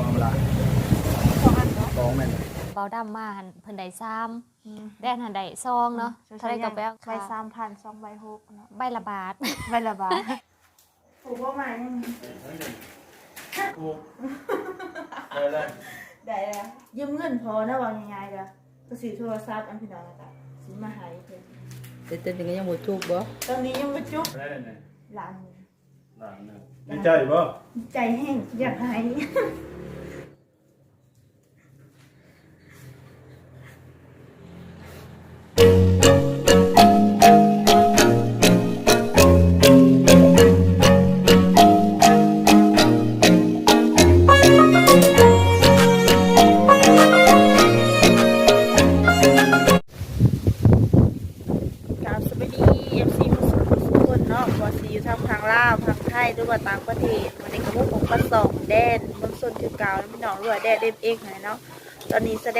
บอกธรรมดาสองอันเนาะสองแม่นเบาดำมาหันเพิ่นได้ซ้อืมำแดนหันได้ซองเนาะใช่เท่าไรก็ไปเอาใบสามพันสองใบหกเนาะใบละบาทใบละบาทถูกว่าไหมถูกได้เลยได้แล้วยืมเงินพอนะว่าง่ายๆเด้อก็ซื้อโทรศัพท์อันพี่น้องแล้วก็ซื้อมาให้เพิ่นแต่เต้นก็ยังบ่ถูกบ่ตอนนี้ยังบ่จุบได้เลยเนี่ยหลานหนึ่งหลานเนี่ยดีใจบ่ใจแห้งอยากให้ก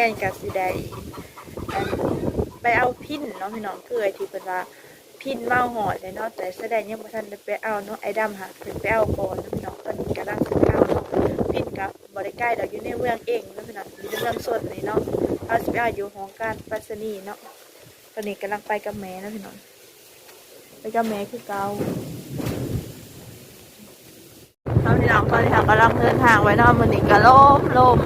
แสดงกับสิได้ไปเอาพินเนาะพี่น้องคือไอ้ที่เป็นว่าพินเมาหอดเลยเนาะแต่แสดงยังบ่ทันได้ไปเอาเนาะไอ้ดำหาเพิ่นไปเอาก่อนเนาะพี่น้องตอนนี้กำลังสิเอาเนาะพินกับบริใกล้เราอยู่ในเมืองเองเนาะพี่น้องอยู่ในเมืองสดนี่เนาะเอาสิไปเอาอยู่ของการปรษณีย์เนาะตอนนี้กำลังไปกับแม่นะพี่น้องไปกับแม่คือเกาตอนนี้น้องตอนนี้ค่ะกำลังเดินทางไว้เนอกมือนี้ก็ล่มลม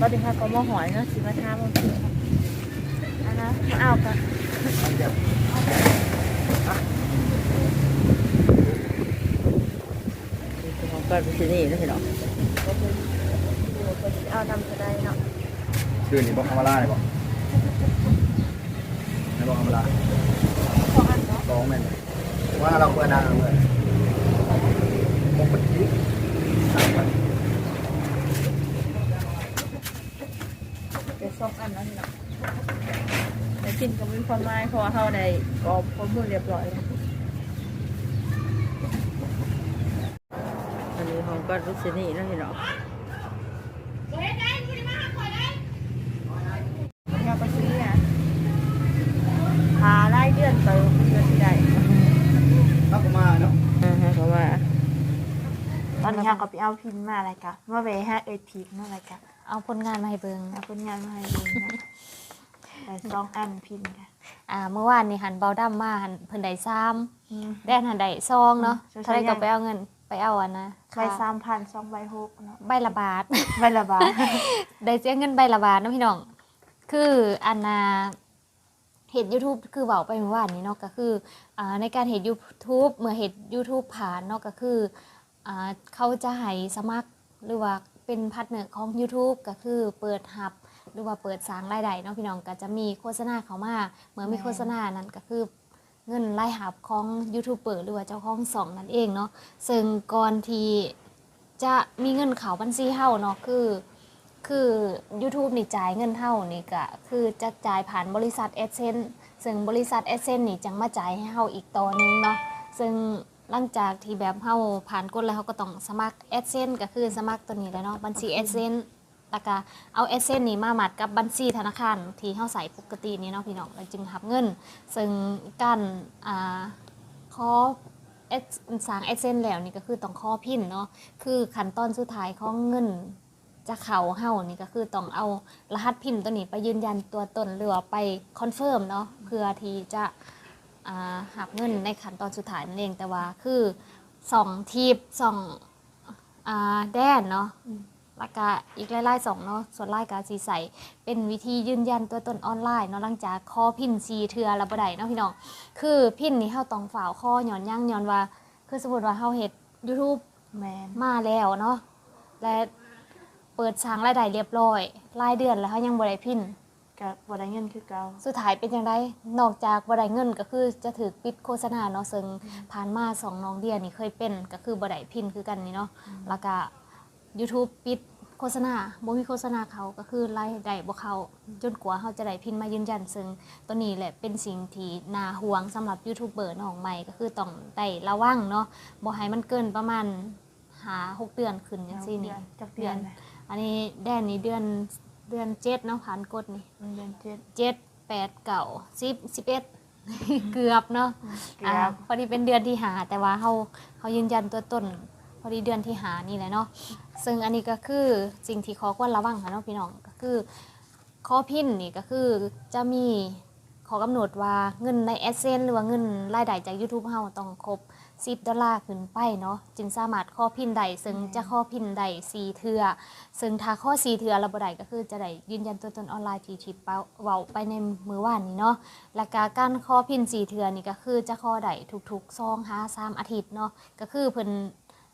ตอนนี้ค่ะก็มา หอยเนาะสิมาทามมาพี่อันนะมาเอากันของก่อนไปที่นี่นะพี่น้องเอาทำจะได้เนาะชื่อนี่บอกธรรมดาเลยบอกไม่บอกธรรมดาสองอันเนาะสองแม่นว่าเราเปิดนานเลยมองปฏิสามพัน เดี๋ยว สองอันนะพี่น้องแต่กินก็มีความหมายพราะว่าเขาได้กรอบข้อมูลเรียบร้อยแล้วอันนี้ของก่อนไปที่นี่นะพี่น้อเราไปซื้อนะหาไล่เดือนไปเดือนที่ใดถ้าก็มาเนาะอ่าฮะเพราะว่าตอนนี้เราก็ไปเอาพินมาอะไรกะเมื่อเวฮะเอทีมาอะไรกะ เอาผลงานมาให้เบิงเอาผลงานมาให้ดูนะแต่สองอันพินค่ะอ่าเมื่อวานนี่หันเบาดำมาหันเพิ่นได้ซ้อืมำแดนหันได้ซองเนาะใช่ๆเท่าไรก็ไปเอาเงินไปเอาอันนะใบสามพันสองใบหกเนาะใบละบาท ใบละบาท ได้เสียเงินใบละบาทเนาะพี่น้อง คืออันนาเห็ด YouTube คือเบาไปเมื่อวานนี้เนาะก็คืออ่าในการเห็ด YouTube เมื่อเห็ด YouTube ผ่านเนาะก็คืออ่าเขาจะให้สมัครหรือว่า เป็นพาร์ทเนอร์ของ YouTube ก็คือเปิดหับ หรือว่าเปิดสร้างรายได้เนาะพี่น้องก็จะมีโฆษณาเข้ามาเมื่อมีโฆษณานั้นก็คือเงินรายหับของยูทูบเบอร์หรือว่าเจ้าของสองนั่นเองเนาะซึ่งก่อนที่จะมีเงินเข้าบัญชีเฮาเนาะคือคือ YouTube นี่จ่ายเงินเท่านี่ก็คือจะจ่ายผ่านบริษัทเอเซนซึ่งบริษัทเอเซนนี่จังมาจ่ายให้เฮาอีกต่อนึงเนาะซึ่ง หลังจากที่แบบเฮาผ่านกฎแล้วเฮาก็ต้องสมัครเอเซนก็คือสมัครตัวนี้แหล้วเนาะบัญชีเอเซนแล้วก็เอาเอเซนนี่มาหมัดกับบัญชีธนาคารที่เฮาใส่ปกตินี่เนาะพี่น้องแล้วจึงรับเงิน ซึ่งการอ่าขอเอสสร้างเอเซนแล้วนี่ก็คือต้องข้อพินเนาะคือขั้นตอนสุดท้ายของเงินจะเขาเฮานี่ก็คือต้องเอารหัสพิมพ์ตัวนี้ไปยืนยันตัวตนหรือว่าไปคอนเฟิร์มเนาะเพื่อที่จะ หักเงินในขั้นตอนสุดท้ายนั่นเองแต่ว่าคือสองทีบสองอ่าแดนเนาะแล้วก็อีกไล่ๆสองเนาะส่วนไล่การสีใสเป็นวิธียืนยันตัวตนออนไลน์เนาะหลังจากข้อพินซีเทือระบไดเนาะพี่น้องคือพินนี่เฮาต้องฝ่าวข้อหย่อนย่างหย่อนว่า คือสมมติว่าเฮาเฮ็ด YouTube แมนมาแล้วเนาะและเปิดช้างรายได้เรียบร้อยรายเดือนแล้วเขายังบ่ได้พิน กับบได้เงินคือเก่าสุดท้ายเป็นยังไงนอกจากบ่ได้เงินก็คือจะถือปิดโฆษณาเนาะซึ่งผ่านมาสองน้องเดียนี่เคยเป็นก็คือบ่ได้พินคือกันนี่เนาะแล้วก็ YouTube ปิดโฆฆษณาบ่มีโฆษณาเขาก็คือรายได้บ่เข้าจนกว่าเฮาจะได้พินมายืนยัน ซึ่งตัวนี้แหละเป็นสิ่งที่น่าห่วงสำหรับยูทูบเบอร์น้องใหม่ก็คือต้องได้ระวังเนาะบ่ให้มันเกินประมาณหาหกเดือนขึ้นจังซี่นี่จักเดือนนะอันนี้แดนนี้เดือน เดือนเจ็ดเนาะผ่านกฎนี่เดือนเจ็ดเจ็ดแปดเก่าสิบสิบเอ็ดเกือบเนาะเกือบอ่าพอดีเป็นเดือนที่หาแต่ว่าเขาเขายืนยันตัวตนพอดีเดือนที่หานี่แหละเนาะซึ่งอันนี้ก็คือสิ่งที่ขอควรระวังค่ะเนาะพี่น้องก็คือข้อพินนี่ก็คือจะมีขอกำหนดว่าเงินในแอสเซนหรือว่าเงินรายได้จาก YouTube เฮาต้องครบ 10ดอลลาร์ขึ้นไปเนาะจึงสามารถข้อพินใดซึ่งจะข้อพินใด4เทือซึ่งถ้าข้อ4เทือระบ่ได้ก็คือจะได้ยืนยันตัวตนออนไลน์ที่ที่เป้าเว้าไปในมือว่านนี้เนาะและการการข้อพินสี่เทือนี่ก็คือจะข้อได้ทุกๆซองหาสามอาทิตย์เนาะก็คือเพิ่น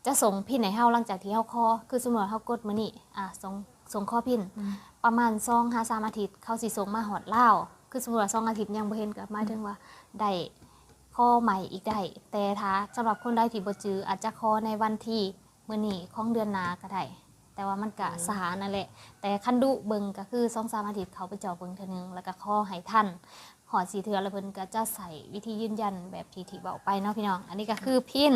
จะส่งพินให้เฮาหลังจากที่เฮาข้อคือสมมติว่าเฮากดมื้อนี้อะส่งส่งข้อพินประมาณซองหาสามอาทิตย์เขาสิส่งมาหอดลาวคือสมมติว่าซองอาทิตย์ยังบ่เห็นก็หมายถึงว่าได้ข้ อใหม่อีกได้แต่ถ้าสำหรับคนใดที่บ่จืออาจจะข้อในวันที่มื้อนี้ของเดือนหน้าก็ได้แต่ว่ามันก็สานั่นแหละ แต่คันดุเบิงก็คือสองสามอาทิตย์เขาไปเจาะเบิงเทื่อนึง แล้วก็ข้อให้ท่านหอดสีเทือแล้วเพิ่นก็จะใส่วิธียืนยันแบบที่ที่บอกไปเนาะพี่น้อง อันนี้ก็คือพิน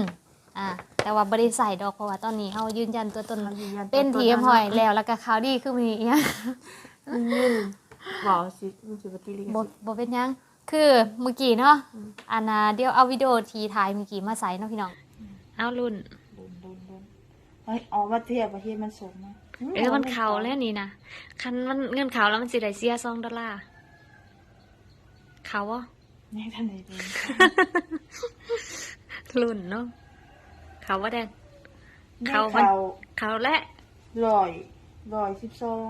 อ่าแต่ว่าบ่ได้ใส่ดอกเพราะว่าตอนนี้เฮายืนยันตัวตนเขายืนยันตัวตนเป็นทีมหอยแล้วแล้วก็ข่าวดีคือมีอีหยังยืนบอกสิมันสิปฏิริยบ่บ่เป็นหยัง คือเมื่อกี้เนาะอันน่ะเดี๋ยวเอาวิดีโอทีถ่ายเมื่อกี้มาใส่เนาะพี่น้อง เอารุ่นดุนดุนดุนเฮ้ยอ๋อว่าเทียบประเทศมันสูงนะเออมันเข่าแล้วนี่นะคันมันเงินเข่าแล้วมันสิได้เสีย2ดอลลาร์เขาบ่ในทันใดเลยรุ่นเนาะเขาว่าแดงเขาเขามันเขาเขาและลอยลอยสิบสอง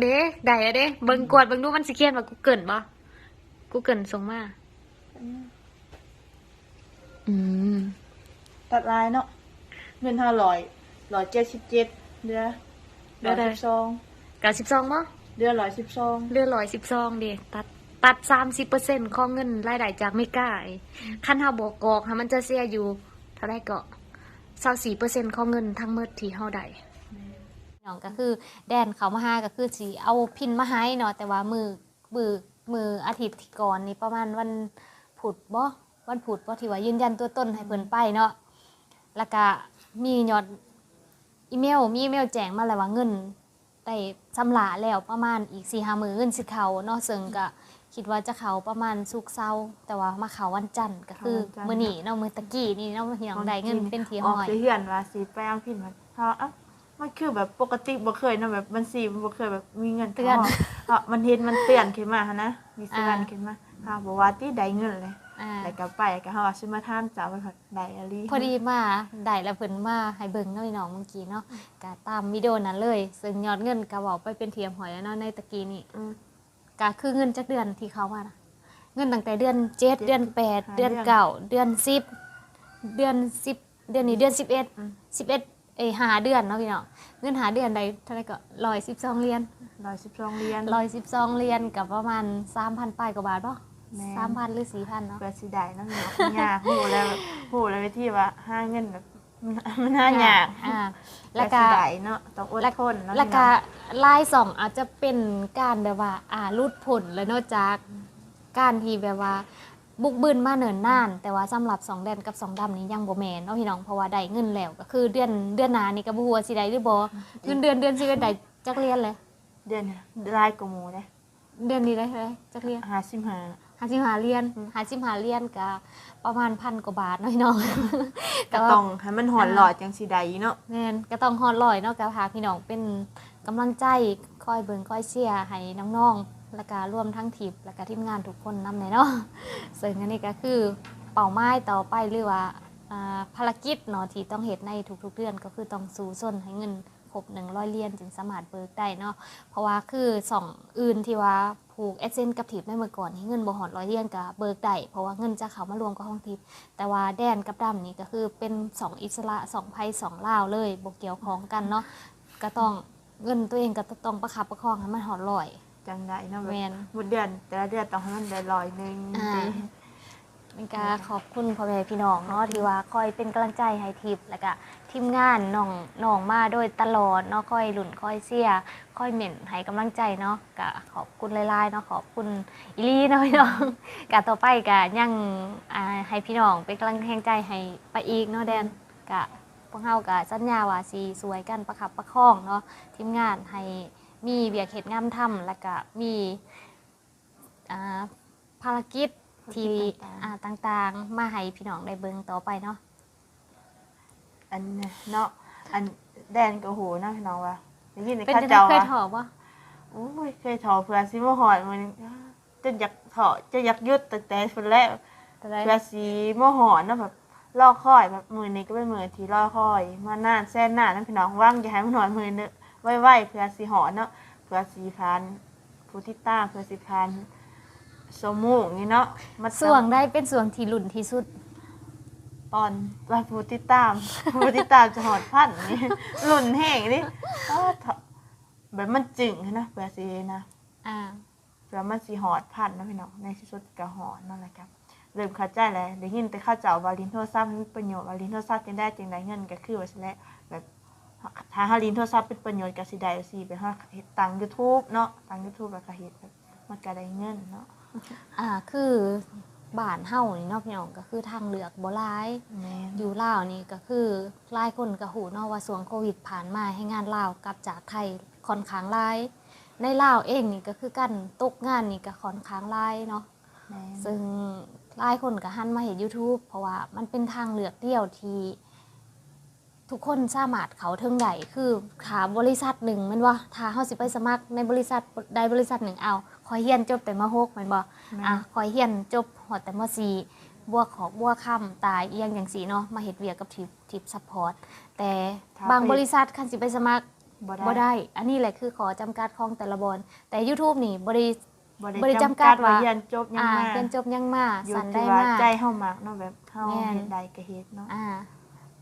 เด้ได้อะเด้เบิ่งกวดเบิ่งดูมันสิเขียนว่ากูเกิลบ่ กูเกิลส่งมา อืม ตัดลายเนาะเงินห้าร้อยร้อยเจ็ดสิบเจ็ดเดือนร้อยสิบสอง92บ่เดือนร้อยสิบสองเหลือ112เด้ตัดตัด30%ของเงินรายได้จากเมกาไอ้คันเฮาบ่กอกค่ะมันจะเสียอยู่เท่าใดก็24%ของเงินทั้งหมดที่เฮาได้น้องก็คือแดนเขามาหาก็คือสิเอาพินมาให้เนาะแต่ว่ามือมือ มืออาทิตย์ที่ก่อนนี่ประมาณวันพุธบ่วันพุธบ่ที่ว่ายืนยันตัวตนให้เพิ่นไปเนาะแล้วก็มียอดอีเมลมีอีเมลแจ้งมาแล้วว่าเงินได้ชำระแล้วประมาณอีก4ีหามือเงินสิเขาเนาะซึ่งก็คิดว่าจะเขาประมาณสุกร์เสาร์แต่ว่ามาเขาวันจันทร์ก็คือมื้อนี้เนาะมื้อตะกี้นี่เนาะเหี่ยงได้เงินเป็นที่อห้อกอยสิเหือนว่าสีไปเอาพินมาเพราะอะ มันคือแบบปกติบ่เคยเนาะแบบบัญชีมันบ่เคยแบบมีเงินเตือนเพราะมันเห็นมันเตือนขึ้นมาหั้นนะมีเตือนขึ้นมาค่ะบอกว่าที่ได้เงินเลยอ่าแล้วก็ไปก็เฮาว่าสิมาถามจ้าว่าได้อะลีพอดีมาได้แล้วเพิ่นมาให้เบิ่งเนาะพี่น้องเมื่อกี้เนาะก็ตามวิดีโอนั้นเลย ซึ่งยอดเงินก็เว้าไปเป็นเทียมหอยแล้วเนาะในตะกี้นี่อืม ก็คือเงินจากเดือนที่เขาว่านะเงินตั้งแต่เดือนเจ็ดเดือนแปดเดือนเก้าเดือนสิบเดือนสิบเดือนนี้เดือนสิบเอ็ดสิบเอ็ด เอ้ยหาเดือนเนาะพี่น้องเงินหาเดือนใดเท่าไหรก็ร้อยสิบสองเหรียญ112เหรียญร้อยสิบสองเหรียญกับประมาณสามพันปลายกว่าบาทป่ะแม่นสามพันหรือสี่พันเนาะเพื่อสิได้เนาะเนาะยากฮู้แล้วแบบฮู้แล้ววิธีว่าหาเงินแบบมันมันหายากอ่าแล้แล้ววก็ก็ได้เนาะต้องอดทนเนาะแล้วก็ลายสองอาจจะเป็นการแบบว่า อ่ารูดผลแล้วเนอกจากการที่แบบว่า บุกบืนมาเนินนาน แต่ว่าสำหรับสองแดนกับสองดำนี้ยังบ่แมนเนาะพี่น้องเพราะว่าได้เงินแล้วก็คือเดือนเดือนหนานี่ก็บ่ฮู้ว่าสิได้หรือบ่เงินเดือนเดือนสิได้จักเรียนเลยเดือนเนี่ยรายกว่าหมู่เด้เดือนนี้ได้เท่าไหร่จักเรียน55 55เรียน55เรียนก็ประมาณพันกว่าบาทเนาะพี่น้องก็ว่าต้องให้มันหอนหลอดจังสิได้เนาะแม่นก็ต้องฮอดลอยเนาะกับพากพี่น้องเป็นกำลังใจคอยเบิ่งคอยเชียร์ให้น้องๆ แล้วก็รวมทั้งทีมแล้วก็ทีมงานทุกคนนำเลยเนาะซึ่งอันนี้ก็คือเป้าหมายต่อไปหรือว่าอ่าภารกิจเนาะที่ต้องเฮ็ดในทุกๆเดือนก็คือต้องสู้ส้นให้เงินครบ100เหรียญจึงสามารถเบิกได้เนาะเพราะว่าคือสองอื่นที่ว่าผูกเอเซนกับทีมในเมื่อก่อนนี่เงินบ่ฮอด100เหรียญก็เบิกได้เพราะว่าเงินจะเขามารวมกับห้องทิพย์แต่ว่าแดนกับดำนี่ก็คือเป็นสองอิสระสองภัยสองลาวเลยบกเกี่ยวของกันเนาะก็ต้องเงินตัวเองก็ต้องประคับประคองให้มันหอดลอย จังได้เนาะแบบแม่น หมดเดือนแต่ละเดือนต้องให้มันได้ร้อยหนึงอ่าติเป็นการขอบคุณพ่อแม่พี่น้องเนาะที่ว่าคอยเป็นกำลังใจให้ทิพย์แล้วก็ทีทีมงานน้องน้องมาโดยตลอดเนาะคอยหลุนคอยเสียร์คอยเหม็นให้กำลังใจเนาะกะขอบคุณหลายๆเนาะขอบคุณอีหลีเนาะพี่น้องกะต่อไปกะยังอ่าให้พี่น้องเป็นกำลังแห่งใจให้ไปอีกเนาะแดนกะพวกเฮากะสัญญาว่าสิสวยกันประคับประคองเนาะทีมงานให้ มีเบียกเฮ็ดงามทำแล้วก็มีอ่าภารกิจที่อ่าต่างๆ มาให้พี่น้องได้เบิ่งต่อไปเนาะอันเนี่ยเนาะอันแดนกับหูเนาะพี่น้องว่าได้ยินในเป็นข้าจะได้เจ้าเคยว่าถอบ่โอ้ยเคยถอเพื่อสิมาหอดมันจนอยากถอจะอยากหยุดตั้งแต่คนแรกจะได้เพื่อสีมหอนเนาะแบบรอคอยแบบมือนี้ก็เป็นมือที่รอคอย มานานแสนนานนั่นพี่น้องว่างอย่าให้มันหอนมือเนอะ ไว้ๆเพื่อสีหอนเนาะเพื่อสีพันผู้ที่ต้าเพื่อสีพันสมูกนี่เนาะมาส่วงได้เป็นส่วงที่หลุ่นที่สุดตอนว่าผู้ที่ตามผู้ที่ตามจะหอดพันนี่หลุ่นแห้งนี่อ้าวเถอะแบบมันจึงนะเพื่อสีนะอ่าเพื่อมันสีหอดพันนะพี่น้องในที่สุดก็หอดนั่นแหละครับเริ่มเข้าใจแล้วได้ยินแต่เข้าเจ้าวาลินโทรศัพท์มีประโยชน์วาลินโทรศัพท์จังได้จังได้เงินก็คือว่าสิแหละแบบ ถ้าฮาลินโทรศัพท์เป็นประโยชน์ก็สิได้สิไปฮาเฮ็ดตัง YouTube เนาะตัง YouTube แล้วก็เฮ็ดแบบมันก็ได้เงินเนาะอ่าคือบ้านเฮานี่เนาะพี่น้องก็คือทางเลือกบ่หลาย แม่นอยู่ลาวนี่ก็คือหลายคนก็หูเนาะว่าช่วงโควิดผ่านมาให้งานลาวกลับจากไทยค่อนข้างหลาย ในลาวเองนี่ก็คือกันตกงานนี่ก็ค่อนข้างหลายเนาะ แม่นซึ่งหลายคนก็หันมาเห็น YouTube เพราะว่ามันเป็นทางเลือกเดียวที่ ทุกคนสามารถเขาถึงได้คือขาบริษัทหนึ่งแมันว่าถ้าเฮาสิไปสมัครในบริษัทใดบริษัทหนึ่งเอาคอยเฮียนจบแต่มหกแมันบ่อะคอยเฮียนจบหอดแต่มสี่บัวขอบบัวค่ำตายเอียงอย่างสีเนาะมาเฮ็ดเวียกกับทิปทิปซัพพอร์ตแต่บางบริษัทคันสิไปสมัครบ่บ่ได้ได้ อันนี้แหละคือขอจำกัดของแต่ละบอนแต่ YouTube นี่บ่ได้บ่บ่ได้ได้จำจำกักัดดว่าว่าเรียนจบยังอ่ามาเรียนจบยังมาอยู่สันที่ได้ว่ามาใจเฮามักเนาะแบบเฮาแม่นเฮ็ดใดก็เฮ็ดเนาะอ่า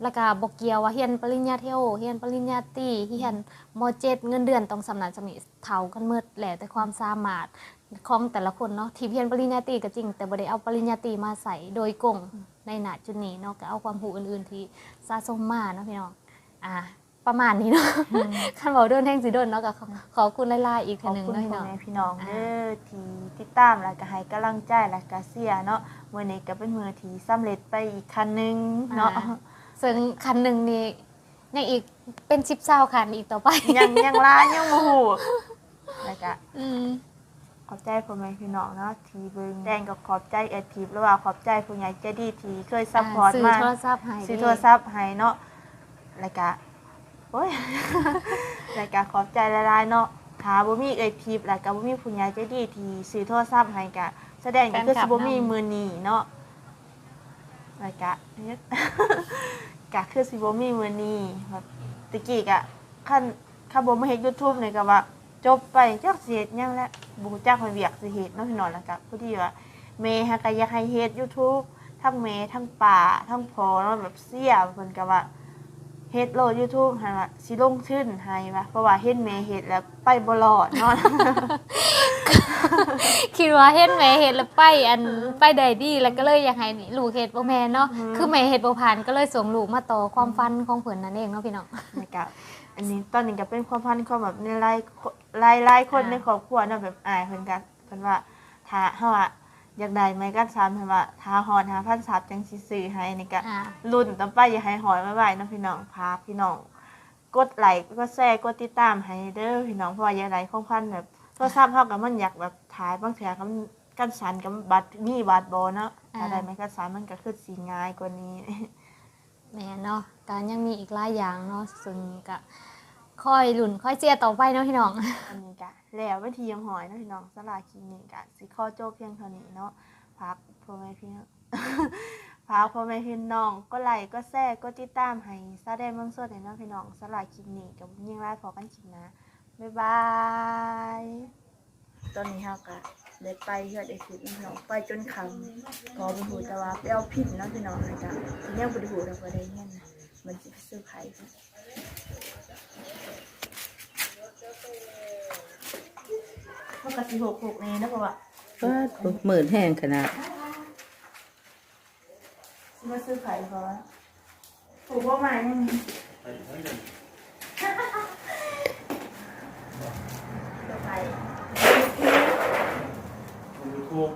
แล้วก็บอกเกี่ยวว่าเฮียนปริญญาโทเฮียนปริญญาตรีเฮียนมเจ็ดเงินเดือนต้องสำนักสมิเท่ากันเมื่อแหละแต่ความสามารถของแต่ละคนเนาะที่เฮียนปริญญาตรีก็จริง แต่บ่ได้เอาปริญญาตรีมาใส่โดยกงในหนาจุดนี้เนาะก็เอาความรู้อื่นๆที่สะสมมาเนาะพี่น้องอ่าประมาณนี้เนาะคันบอกโดนแท่งสิโดนเนาะก็ขอขอบคุณหลายๆอีกขทีอบหนึงคุณเนาะพี่พ่อน้องแม่พี่น้องอ่าเด้อที่ติดตามแล้วก็ให้กำลังใจแล้วก็เสียเนาะมื้อนี้ก็เป็นมื้อที่สำเร็จไปอีกคันหนึงเนาะอ่า ซึ่งคันหนึ่งนี่ยังอีกเป็นชิปเศร้าคันอีกต่อไปยังยังลายังบ่ฮู้แล้วก็อืมขอบใจพ่อแม่พี่น้องเนาะที่เบิ่งแดงก็ขอบใจแอดทีฟหรือว่าขอบใจผู้ใหญ่ใจดีที่เคยซัพพอร์ตซื้อมาโทรศัพท์ให้ซื้อโทรศัพท์ให้เนาะแล้วก็โอ้ยแล้วก็ขอบใจหลายๆเนาะถ้าบ่มีเอ้ยทิพย์แล้วก็บ่มีผู้ใหญ่ใจดีที่ซื้อโทรศัพท์ให้ก็แสดงก็คือสิบ่มีมื้อนี้เนาะ แล้วก็เนี่ก็คือสิบ่มีมื้อนี้แบบตะกี้ก็คันคันบ่มาเฮ็ด YouTube นี่ก็ว่า จบไปจักสิเฮ็ดหยังแล้วบ่ฮู้จักว่าเวียกสิเฮ็ดเนาะพี่น้องแล้วก็ผู้ที่ว่าแม่ฮะก็อยากให้เฮ็ด YouTube ทั้งแม่ทั้งป่าทั้งพอเนาะแบบเสียเพิ่นก็ว่าเฮ็ดโลด YouTube หั่นว่าสิลงทุนให้ว่าเพราะว่าเฮ็ดแม่เฮ็ดแล้วไปบ่รอดเนาะ คิดว่าเฮ็ดแม่เฮ็ดแล้วไปอันไปได้ดีแล้วก็เลยอยากให้ลูกเฮ็ดบ่แม่นเนาะอือฮึคือแม่เฮ็ดบ่ผ่านก็เลยส่งลูกมาต่อความฝันของเพิ่นนั่นเองเนาะพี่น้องนะครับอันนี้ตอนนี้ก็เป็นความพันความแบบในหลายหลายหลายคนอ่าในครอบครัวเนาะแบบอายเพิ่นกันเพิ่นว่าถ้าเฮาอะอยากได้ไม้กั้นซ้ำเพิ่นว่าถ้าฮอด5,000ซับจังสิซื้อให้นี่ก็อ่ารุ่นต่อไปอย่าให้หอยไว้ไว้เนาะพี่น้องพาพี่น้อง กดไลค์กดแชร์กดติดตามให้เด้อพี่น้องเพราะว่าอย่าไหลของพันแบบ โทรศัพท์เฮาก็มันอยากแบบถ่ายบางเทื่อก็มันกันสันกับบัตรมีบัตรบ่เนาะถ้าได้ไม้กั้นซ้ำมันก็คือสิง่ายกว่านี้แม่เนาะการยังมีอีกหลายอย่างเนาะซึ่งก็คอยหลุ่นคอยเจียต่อไปเนาะพี่น้อง อันนี้กะแล้ววิธียำหอยเนาะพี่น้องสลาคลินิกกะสิข้อโจ้เพียงเท่านี้เนาะพักพ่อแม่พี่น้อง พักพ่อแม่พี่น้องก็ไลค์ก็แซ่ก็ติดตามให้ซาแดงเมืองสดให้เนาะพี่น้องสลาคลินิกกับยิ่งไล่พอกันคลิปนะ บ๊ายบาย ตอนนี้เฮากะได้ไปเฮือดไอ้สิพี่น้องไปจนคำพอไปหูแต่ว่าไปเอาผิดเนาะพี่น้องนะจ๊ะทีนี้บ่ได้หูเราบ่ได้เงินนะมันสิไปซื้อไผค่ะมันก็สิหกหกนี่นะเพราะว่าก็หมื่นแห้งขนาดสิมาซื้อไผเพราะว่าถูกว่าใหม่นี่ไปเฮ้ยเดี๋ยว จะไป ผมดูทูบ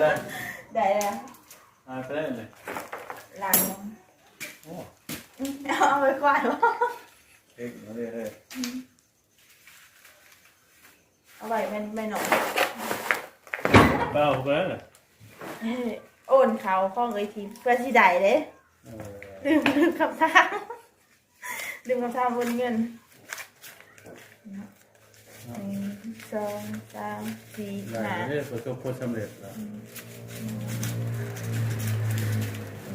ได้แล้วได้แล้วอ่าไปได้เลยหลังโอ้เอาไปกวาดวะเอ็กมาเลยเลยเอาไว้ไม่ไม่หนอนเปล่าไปแล้วเลยเอ้ยโอนเขาข้องเอ้ยทีเพื่อสิได้เด้เออลืมลืมคำถามลืมคำถามบนเงินหนึ่ง สองสามสี่ได้ห้าเลยประสบผลสำเร็จแล้ว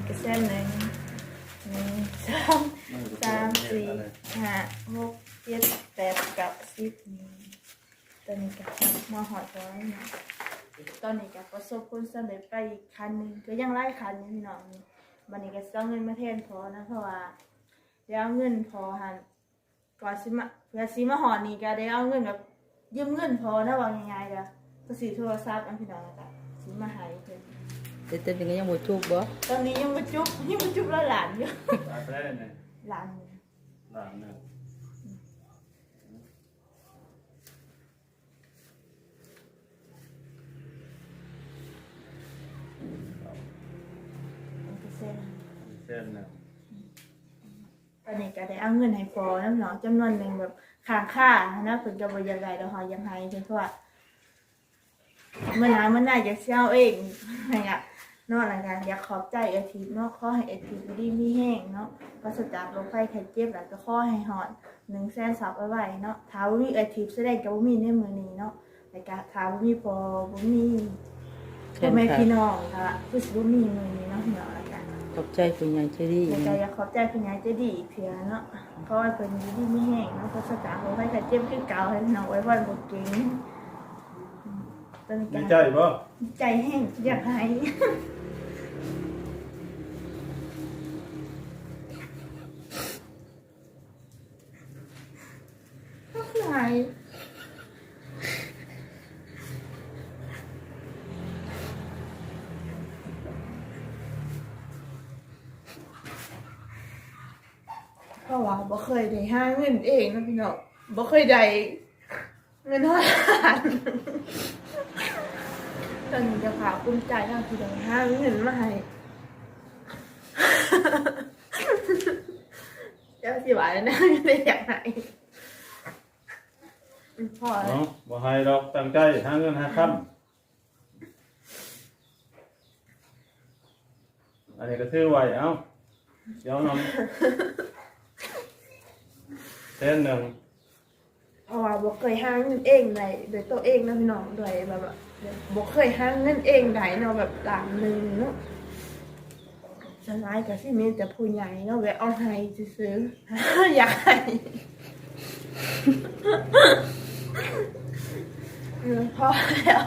กระเส้นหนึ่งหนึ่งสองสามสี่ห้าหกเจ็ดแปดเก้าสิบตอนนี้กับมาหอดร้อยนะตอนนี้กับประสบผลสำเร็จไปอีกคันหนึ่งก็ยังไล่คันอยู่พี่น้องนี่วันนี้ก็จะเอาเงินมาแทนพอนะเพราะว่าเดี๋ยวเอาเงินพอหันก่อนสิมาเพื่อสิมาหอดนี่ก็ได้เอาเงินแบบ ยืมเงินพอนะว่าง่ายๆก็ก็สีโทรศัพท์อันพี่น้องนะจ๊ะสิมาใหายเพิ่นแต่ตอนนี้ก็ยังบ่ทุกข์บ่ตอนนี้ยังมาจุ๊บยังมาจุ๊บแล้วหลานอยู่ได้ไปได้เลยหลานหลานเนี่ยมันก็เส้นเส้นเนี่ย ตอนนี้ก็ได้เอาเงินให้พอน้ำหนองจำนวนหนึ่งแบบ ค้างค่านะเพิ่นก็บ่อยังไงแล้วเฮายังให้เพิ่นเพราะว่าเมื่อหนาเมื่อหน้าอยากเช่าเองอะไรอะนอกอะไรกันอยากขอบใจเอทีเนาะขอให้เอทีบ่ดีมีแห้งเนาะปราศจากโรคภัยไข้เจ็บแล้วก็ขอให้หอด1แสนซับเอาไว้เนาะถ้ามีเอทีแสดงก็บ่มีในมือนี้เนาะแล้วก็ถ้ามีพอบ่มีพ่อแม่พี่น้องค่ะคือสิบ่มีมือนี้เนาะพี่น้องแล้วกัน ขอบใจผู้ใหญ่ใจดีอยากจะอยากขอบใจคุณยายเจดีอีกเพียเนาะเพราะว่าเป็นอยูดีไม่แห้งเนาะเพราะสตาร์เขาไปแต่เจ็บขึ้นเก่าให้น้องไว้วันบกเก่งอืมตอนนี้ดีก็ใจป่ะใจแห้งอยากหายหายเพราะว่าบ่เค ยได้หาเงินเองนะพี่น้องบ่เคยได้เงินห้าล้านตอนนี้จะพากุ้มใจทางที่ได้หาเงินมาให้เจ้าสิว่าแล้วนะไม่ได้อยากให้พอแล้ว เนาะบ่ให้ดอกตั้งใจหาเงินหาค่ำอันนี้ก็ถือไว้เอ้าเดี๋ยวน้องเส้ นหนึ่งเพราะว่าบ่เคยหาเงินเองไดโดยตัวเองนะพี่น้องโดยแบบว่าบ่เคยหาเงินเองได้เนาะแบบหลังหนึ่งเนาะสลายก็สิมีแต่ผู้ใหญ่เนาะแวะเอาให้ซื้ออยากให้เออพอแล้ว